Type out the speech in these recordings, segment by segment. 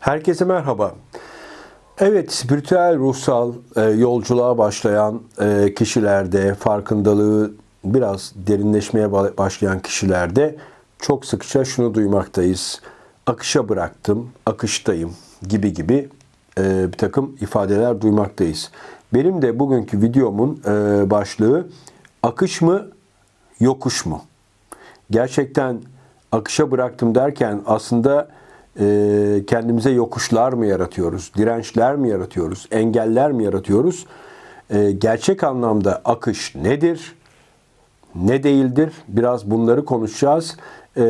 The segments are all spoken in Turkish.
Herkese merhaba. Evet, spiritüel ruhsal e, yolculuğa başlayan e, kişilerde, farkındalığı biraz derinleşmeye ba- başlayan kişilerde çok sıkça şunu duymaktayız. Akışa bıraktım, akıştayım gibi gibi e, bir takım ifadeler duymaktayız. Benim de bugünkü videomun e, başlığı akış mı, yokuş mu? Gerçekten akışa bıraktım derken aslında kendimize yokuşlar mı yaratıyoruz, dirençler mi yaratıyoruz, engeller mi yaratıyoruz? E, gerçek anlamda akış nedir, ne değildir? Biraz bunları konuşacağız. E,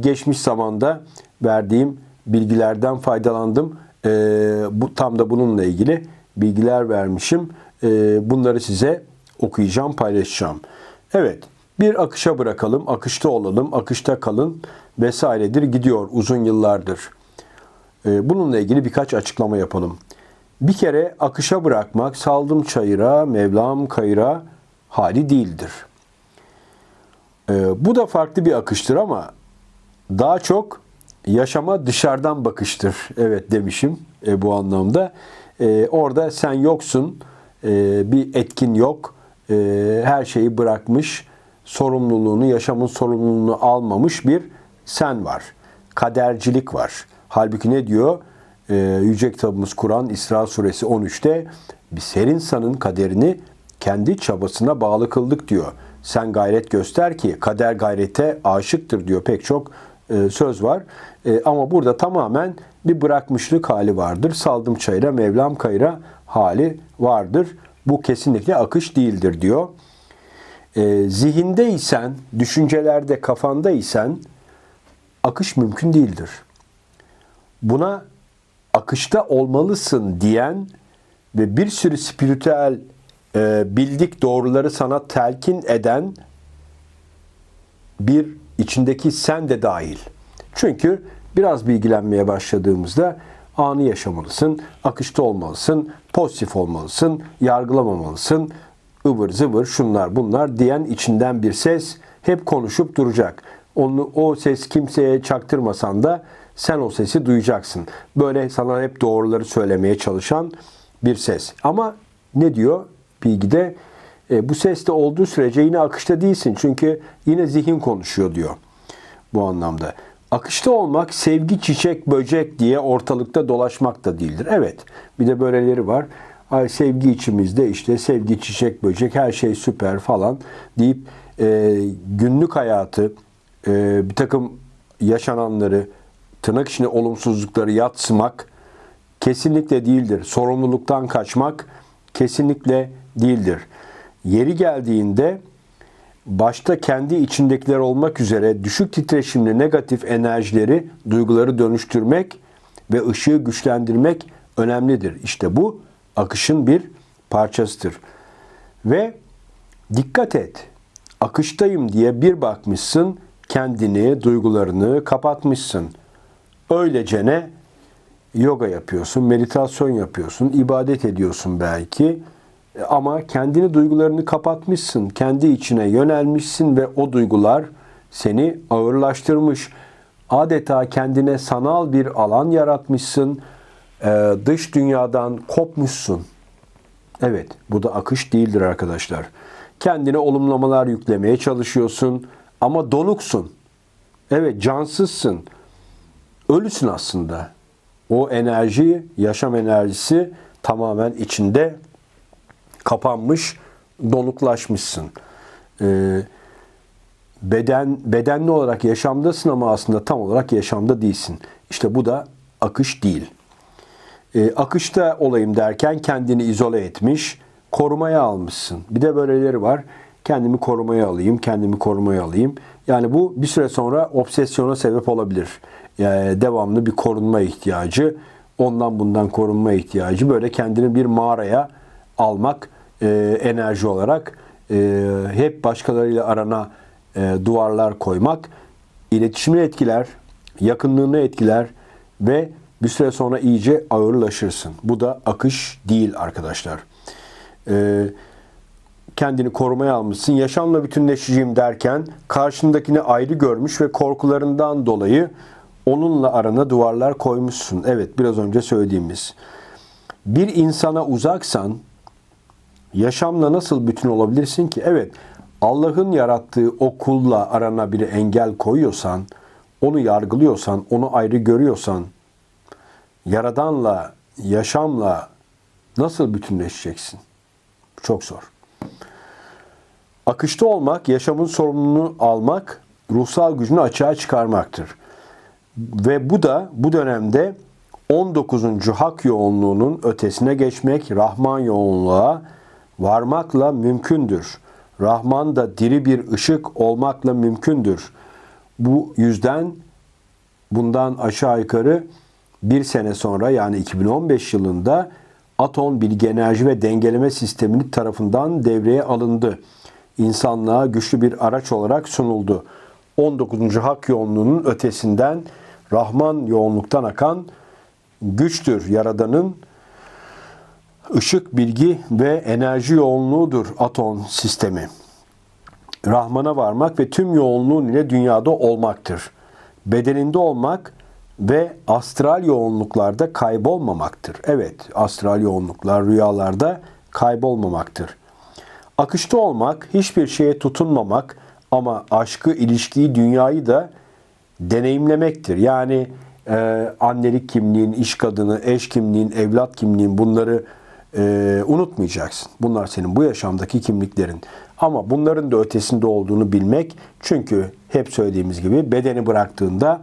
geçmiş zamanda verdiğim bilgilerden faydalandım. Bu tam da bununla ilgili bilgiler vermişim. Bunları size okuyacağım, paylaşacağım. Evet, bir akışa bırakalım, akışta olalım, akışta kalın vesairedir gidiyor uzun yıllardır. Ee, Bununla ilgili birkaç açıklama yapalım. Bir kere akışa bırakmak saldım çayıra, Mevlam kayıra hali değildir. Ee, Bu da farklı bir akıştır ama daha çok yaşama dışarıdan bakıştır. Evet demişim e, bu anlamda. E, orada sen yoksun, e, bir etkin yok, her şeyi bırakmış, sorumluluğunu, yaşamın sorumluluğunu almamış bir sen var. Kadercilik var. Halbuki ne diyor? E, Yüce kitabımız Kur'an İsra suresi 13'te biz her insanın kaderini kendi çabasına bağlı kıldık diyor. Sen gayret göster ki kader gayrete aşıktır diyor pek çok e, söz var. E, ama burada tamamen bir bırakmışlık hali vardır. Saldım çayıra, Mevlam kayıra hali vardır. Bu kesinlikle akış değildir diyor. E, zihindeysen, düşüncelerde, kafandaysan akış mümkün değildir. Buna akışta olmalısın diyen ve bir sürü spiritüel e, bildik doğruları sana telkin eden bir içindeki sen de dahil. Çünkü biraz bilgilenmeye başladığımızda anı yaşamalısın, akışta olmalısın, pozitif olmalısın, yargılamamalısın, ıvır zıvır şunlar bunlar diyen içinden bir ses hep konuşup duracak. Onu, o ses kimseye çaktırmasan da sen o sesi duyacaksın. Böyle sana hep doğruları söylemeye çalışan bir ses. Ama ne diyor bilgide? E, bu ses de olduğu sürece yine akışta değilsin. Çünkü yine zihin konuşuyor diyor bu anlamda. Akışta olmak sevgi çiçek böcek diye ortalıkta dolaşmak da değildir. Evet bir de böyleleri var. Ay sevgi içimizde işte sevgi çiçek böcek her şey süper falan deyip e, günlük hayatı e, bir takım yaşananları tırnak içinde olumsuzlukları yatsımak kesinlikle değildir. Sorumluluktan kaçmak kesinlikle değildir. Yeri geldiğinde başta kendi içindekiler olmak üzere düşük titreşimli negatif enerjileri, duyguları dönüştürmek ve ışığı güçlendirmek önemlidir. İşte bu akışın bir parçasıdır. Ve dikkat et. Akıştayım diye bir bakmışsın, kendini, duygularını kapatmışsın. Öylecene yoga yapıyorsun, meditasyon yapıyorsun, ibadet ediyorsun belki. Ama kendini duygularını kapatmışsın, kendi içine yönelmişsin ve o duygular seni ağırlaştırmış. Adeta kendine sanal bir alan yaratmışsın, ee, dış dünyadan kopmuşsun. Evet, bu da akış değildir arkadaşlar. Kendine olumlamalar yüklemeye çalışıyorsun ama donuksun. Evet, cansızsın. Ölüsün aslında. O enerji, yaşam enerjisi tamamen içinde kapanmış, donuklaşmışsın. Ee, beden bedenli olarak yaşamdasın ama aslında tam olarak yaşamda değilsin. İşte bu da akış değil. Ee, akışta olayım derken kendini izole etmiş, korumaya almışsın. Bir de böyleleri var. Kendimi korumaya alayım, kendimi korumaya alayım. Yani bu bir süre sonra obsesyona sebep olabilir. Yani devamlı bir korunma ihtiyacı, ondan bundan korunma ihtiyacı. Böyle kendini bir mağaraya almak e, enerji olarak e, hep başkalarıyla arana e, duvarlar koymak iletişimini etkiler, yakınlığını etkiler ve bir süre sonra iyice ağırlaşırsın. Bu da akış değil arkadaşlar. E, kendini korumaya almışsın. Yaşamla bütünleşeceğim derken karşındakini ayrı görmüş ve korkularından dolayı onunla arana duvarlar koymuşsun. Evet biraz önce söylediğimiz. Bir insana uzaksan yaşamla nasıl bütün olabilirsin ki? Evet Allah'ın yarattığı o kulla arana bir engel koyuyorsan, onu yargılıyorsan, onu ayrı görüyorsan, Yaradanla, yaşamla nasıl bütünleşeceksin? Çok zor. Akışta olmak, yaşamın sorumluluğunu almak, ruhsal gücünü açığa çıkarmaktır. Ve bu da bu dönemde 19. hak yoğunluğunun ötesine geçmek, Rahman yoğunluğa varmakla mümkündür. Rahman da diri bir ışık olmakla mümkündür. Bu yüzden bundan aşağı yukarı bir sene sonra yani 2015 yılında Atom Bilgi Enerji ve Dengeleme Sistemi tarafından devreye alındı. İnsanlığa güçlü bir araç olarak sunuldu. 19. hak yoğunluğunun ötesinden Rahman yoğunluktan akan güçtür Yaradan'ın ışık, bilgi ve enerji yoğunluğudur atom sistemi. Rahman'a varmak ve tüm yoğunluğun ile dünyada olmaktır. Bedeninde olmak ve astral yoğunluklarda kaybolmamaktır. Evet, astral yoğunluklar rüyalarda kaybolmamaktır. Akışta olmak, hiçbir şeye tutunmamak ama aşkı, ilişkiyi, dünyayı da deneyimlemektir. Yani e, annelik kimliğin, iş kadını, eş kimliğin, evlat kimliğin bunları e, unutmayacaksın. Bunlar senin bu yaşamdaki kimliklerin. Ama bunların da ötesinde olduğunu bilmek çünkü hep söylediğimiz gibi bedeni bıraktığında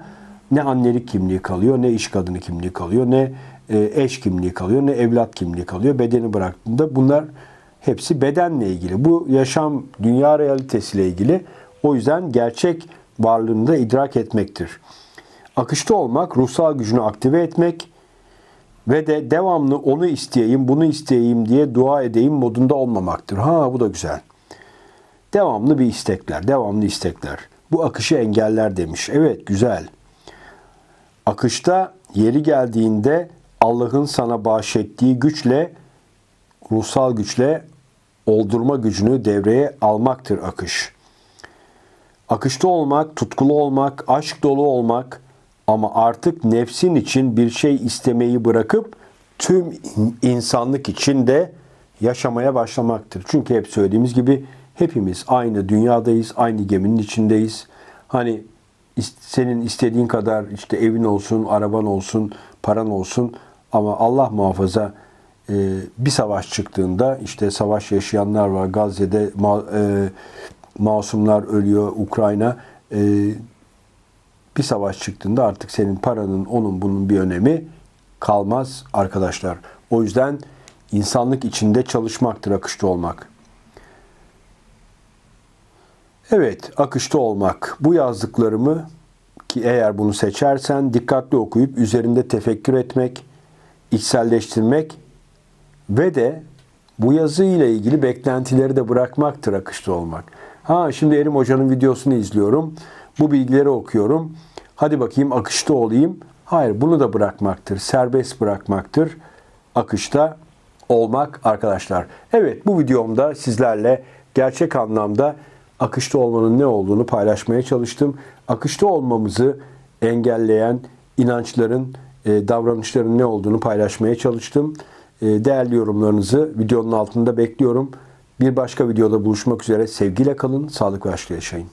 ne annelik kimliği kalıyor, ne iş kadını kimliği kalıyor, ne e, eş kimliği kalıyor, ne evlat kimliği kalıyor. Bedeni bıraktığında bunlar hepsi bedenle ilgili. Bu yaşam dünya realitesiyle ilgili. O yüzden gerçek varlığını da idrak etmektir. Akışta olmak, ruhsal gücünü aktive etmek ve de devamlı onu isteyeyim, bunu isteyeyim diye dua edeyim modunda olmamaktır. Ha bu da güzel. Devamlı bir istekler, devamlı istekler. Bu akışı engeller demiş. Evet güzel. Akışta yeri geldiğinde Allah'ın sana bahşettiği güçle, ruhsal güçle oldurma gücünü devreye almaktır akış. Akışta olmak, tutkulu olmak, aşk dolu olmak ama artık nefsin için bir şey istemeyi bırakıp tüm insanlık için de yaşamaya başlamaktır. Çünkü hep söylediğimiz gibi hepimiz aynı dünyadayız, aynı geminin içindeyiz. Hani senin istediğin kadar işte evin olsun, araban olsun, paran olsun ama Allah muhafaza e, bir savaş çıktığında işte savaş yaşayanlar var Gazze'de e, masumlar ölüyor Ukrayna e, bir savaş çıktığında artık senin paranın onun bunun bir önemi kalmaz arkadaşlar. O yüzden insanlık içinde çalışmaktır akışta olmak. Evet, akışta olmak. Bu yazdıklarımı ki eğer bunu seçersen dikkatli okuyup üzerinde tefekkür etmek, içselleştirmek ve de bu yazı ile ilgili beklentileri de bırakmaktır akışta olmak. Ha şimdi Erim Hoca'nın videosunu izliyorum. Bu bilgileri okuyorum. Hadi bakayım akışta olayım. Hayır bunu da bırakmaktır. Serbest bırakmaktır. Akışta olmak arkadaşlar. Evet bu videomda sizlerle gerçek anlamda akışta olmanın ne olduğunu paylaşmaya çalıştım. Akışta olmamızı engelleyen inançların, e, davranışların ne olduğunu paylaşmaya çalıştım. E, değerli yorumlarınızı videonun altında bekliyorum. Bir başka videoda buluşmak üzere. Sevgiyle kalın, sağlık ve aşkla yaşayın.